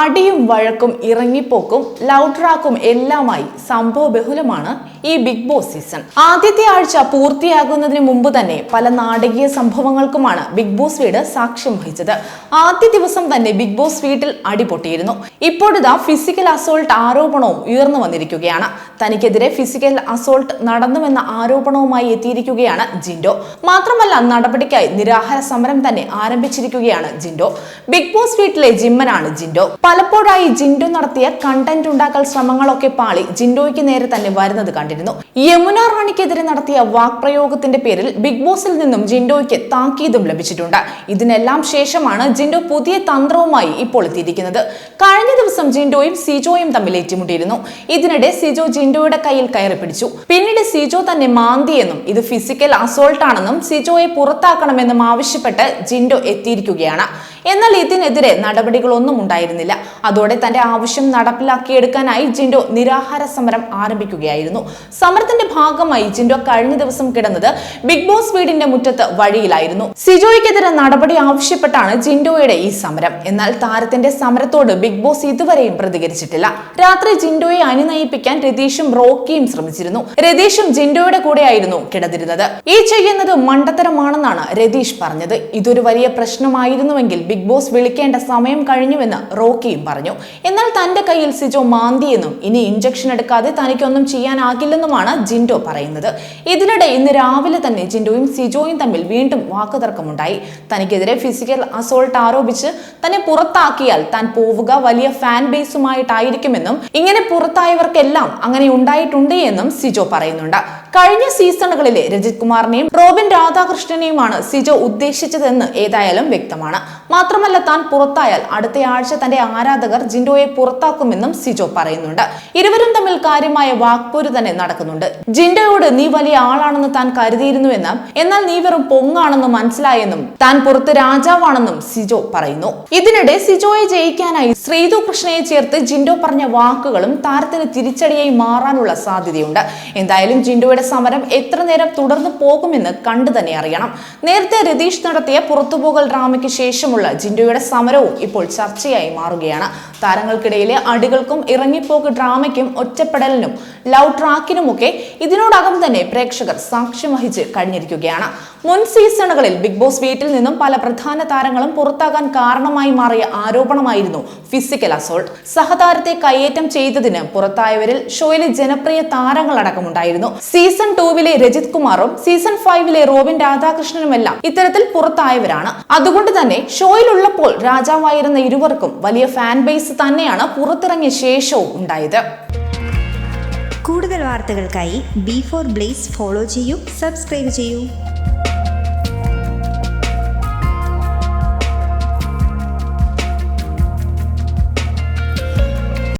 അടിയും വഴക്കും ഇറങ്ങിപ്പോക്കും ലൗട്രാക്കും ട്രാക്കും എല്ലാമായി സംഭവ ബഹുലമാണ് ഈ ബിഗ് ബോസ് സീസൺ. ആദ്യത്തെ ആഴ്ച പൂർത്തിയാകുന്നതിന് മുമ്പ് തന്നെ പല നാടകീയ സംഭവങ്ങൾക്കുമാണ് ബിഗ് ബോസ് വീട് സാക്ഷ്യം വഹിച്ചത്. ആദ്യ ദിവസം തന്നെ ബിഗ് ബോസ് വീട്ടിൽ അടിപൊട്ടിയിരുന്നു. ഇപ്പോഴിതാ ഫിസിക്കൽ അസോൾട്ട് ആരോപണവും ഉയർന്നു വന്നിരിക്കുകയാണ്. തനിക്കെതിരെ ഫിസിക്കൽ അസോൾട്ട് നടന്നുവെന്ന ആരോപണവുമായി എത്തിയിരിക്കുകയാണ് ജിൻഡോ. മാത്രമല്ല നടപടിക്കായി നിരാഹാര സമരം തന്നെ ആരംഭിച്ചിരിക്കുകയാണ് ജിൻഡോ. ബിഗ് ബോസ് വീട്ടിലെ ജിമ്മനാണ് ജിൻഡോ. പലപ്പോഴായി ജിൻഡോ നടത്തിയ കണ്ടന്റ് ഉണ്ടാക്കൽ ശ്രമങ്ങളൊക്കെ പാളി ജിൻഡോയ്ക്ക് നേരെ തന്നെ വരുന്നത് കണ്ടിരുന്നു. യമുന റാണിക്കെതിരെ നടത്തിയ വാക്പ്രയോഗത്തിന്റെ പേരിൽ ബിഗ് ബോസിൽ നിന്നും ജിൻഡോയ്ക്ക് താക്കീതും ലഭിച്ചിട്ടുണ്ട്. ഇതിനെല്ലാം ശേഷമാണ് ജിൻഡോ പുതിയ തന്ത്രവുമായി ഇപ്പോൾ എത്തിയിരിക്കുന്നത്. കഴിഞ്ഞ ദിവസം ജിൻഡോയും സിജോയും തമ്മിൽ ഏറ്റുമുട്ടിയിരുന്നു. ഇതിനിടെ സിജോ ജിൻഡോയുടെ കയ്യിൽ കയറി പിടിച്ചു. പിന്നീട് സിജോ തന്നെ മാന്തിയെന്നും ഇത് ഫിസിക്കൽ അസോൾട്ട് ആണെന്നും സിജോയെ പുറത്താക്കണമെന്നും ആവശ്യപ്പെട്ട് ജിൻഡോ എത്തിയിരിക്കുകയാണ്. എന്നാൽ ഇതിനെതിരെ നടപടികളൊന്നും ഉണ്ടായിരുന്നില്ല. അതോടെ തന്റെ ആവശ്യം നടപ്പിലാക്കിയെടുക്കാനായി ജിൻഡോ നിരാഹാര സമരം ആരംഭിക്കുകയായിരുന്നു. സമരത്തിന്റെ ഭാഗമായി ജിൻഡോ കഴിഞ്ഞ ദിവസം കിടന്നത് ബിഗ് ബോസ് വീടിന്റെ മുറ്റത്ത് വഴിയിലായിരുന്നു. സിജോയ്ക്കെതിരെ നടപടി ആവശ്യപ്പെട്ടാണ് ജിൻഡോയുടെ ഈ സമരം. എന്നാൽ താരത്തിന്റെ സമരത്തോട് ബിഗ് ബോസ് ഇതുവരെയും പ്രതികരിച്ചിട്ടില്ല. രാത്രി ജിൻഡോയെ അനുനയിപ്പിക്കാൻ രതീഷും റോക്കിയും ശ്രമിച്ചിരുന്നു. രതീഷും ജിൻഡോയുടെ കൂടെയായിരുന്നു കിടന്നിരുന്നത്. ഈ ചെയ്യുന്നത് മണ്ടത്തരമാണെന്നാണ് രതീഷ് പറഞ്ഞത്. ഇതൊരു വലിയ പ്രശ്നമായിരുന്നുവെങ്കിൽ ബിഗ് ബോസ് വിളിക്കേണ്ട സമയം കഴിഞ്ഞുവെന്ന് റോക്കിയും പറഞ്ഞു. എന്നാൽ തന്റെ കയ്യിൽ സിജോ മാന്തിയെന്നും ഇനി ഇഞ്ചക്ഷൻ എടുക്കാതെ തനിക്കൊന്നും ചെയ്യാനാകില്ലെന്നുമാണ് ജിൻഡോ പറയുന്നത്. ഇതിനിടെ ഇന്ന് രാവിലെ തന്നെ ജിൻഡോയും സിജോയും തമ്മിൽ വീണ്ടും വാക്കുതർക്കമുണ്ടായി. തനിക്കെതിരെ ഫിസിക്കൽ അസോൾട്ട് ആരോപിച്ച് തന്നെ പുറത്താക്കിയാൽ താൻ പോവുക വലിയ ഫാൻ ബേസുമായിട്ടായിരിക്കുമെന്നും ഇങ്ങനെ പുറത്തായവർക്കെല്ലാം അങ്ങനെ ഉണ്ടായിട്ടുണ്ട് എന്നും സിജോ പറയുന്നുണ്ട്. കഴിഞ്ഞ സീസണുകളിലെ രജിത് കുമാറിനെയും റോബിൻ രാധാകൃഷ്ണനെയുമാണ് സിജോ ഉദ്ദേശിച്ചതെന്ന് ഏതായാലും വ്യക്തമാണ്. മാത്രമല്ല താൻ പുറത്തായാൽ അടുത്ത ആഴ്ച തന്റെ ആരാധകർ ജിൻഡോയെ പുറത്താക്കുമെന്നും സിജോ പറയുന്നുണ്ട്. ഇരുവരും തമ്മിൽ കാര്യമായ വാക്പോര് തന്നെ നടക്കുന്നുണ്ട്. ജിൻഡോയോട് നീ വലിയ ആളാണെന്ന് താൻ കരുതിയിരുന്നുവെന്നും എന്നാൽ നീ വെറും പൊങ്ങാണെന്ന് മനസ്സിലായെന്നും താൻ പുറത്ത് രാജാവാണെന്നും സിജോ പറയുന്നു. ഇതിനിടെ സിജോയെ ജയിക്കാനായി ശ്രീതു കൃഷ്ണയെ ചേർത്ത് ജിൻഡോ പറഞ്ഞ വാക്കുകളും താരത്തിന് തിരിച്ചടിയായി മാറാനുള്ള സാധ്യതയുണ്ട്. എന്തായാലും ജിൻഡോയുടെ സമരം എത്ര നേരം തുടർന്നു പോകുമെന്ന് കണ്ടു തന്നെ അറിയണം. നേരത്തെ രതീഷ് നടത്തിയ പുറത്തുപോകൽ ഡ്രാമയ്ക്ക് ശേഷമുള്ള ജിൻഡോയുടെ സമരവും ഇപ്പോൾ ചർച്ചയായി മാറുകയാണ്. താരങ്ങൾക്കിടയിലെ അടികൾക്കും ഇറങ്ങിപ്പോക്ക് ഡ്രാമയ്ക്കും ഒറ്റപ്പെടലിനും ലവ് ട്രാക്കിനുമൊക്കെ ഇതിനോടകം തന്നെ പ്രേക്ഷകർ സാക്ഷ്യം വഹിച്ച് കഴിഞ്ഞിരിക്കുകയാണ്. മുൻ സീസണുകളിൽ ബിഗ് ബോസ് വീട്ടിൽ നിന്നും പല പ്രധാന താരങ്ങളും പുറത്താകാൻ കാരണമായി മാറിയ ആരോപണമായിരുന്നു ഫിസിക്കൽ അസോൾട്ട് സഹതാരത്തെ കയ്യേറ്റം ചെയ്തതിന് പുറത്തായവരിൽ ഷോയിലെ ജനപ്രിയ താരങ്ങളടക്കമുണ്ടായിരുന്നു. സീസൺ ടൂവിലെ രജിത് കുമാറും സീസൺ ഫൈവിലെ റോബിൻ രാധാകൃഷ്ണനുമെല്ലാം ഇത്തരത്തിൽ പുറത്തായവരാണ്. അതുകൊണ്ട് തന്നെ ഷോയിലുള്ളപ്പോൾ രാജാവായിരുന്ന ഇരുവർക്കും വലിയ ഫാൻ ബേസ് തന്നെയാണ് പുറത്തിറങ്ങിയ ശേഷവും ഉണ്ടായത്. കൂടുതൽ വാർത്തകൾക്കായി ബി ഫോർ ബ്ലേസ് ഫോളോ ചെയ്യൂ സബ്സ്ക്രൈബ് ചെയ്യൂ.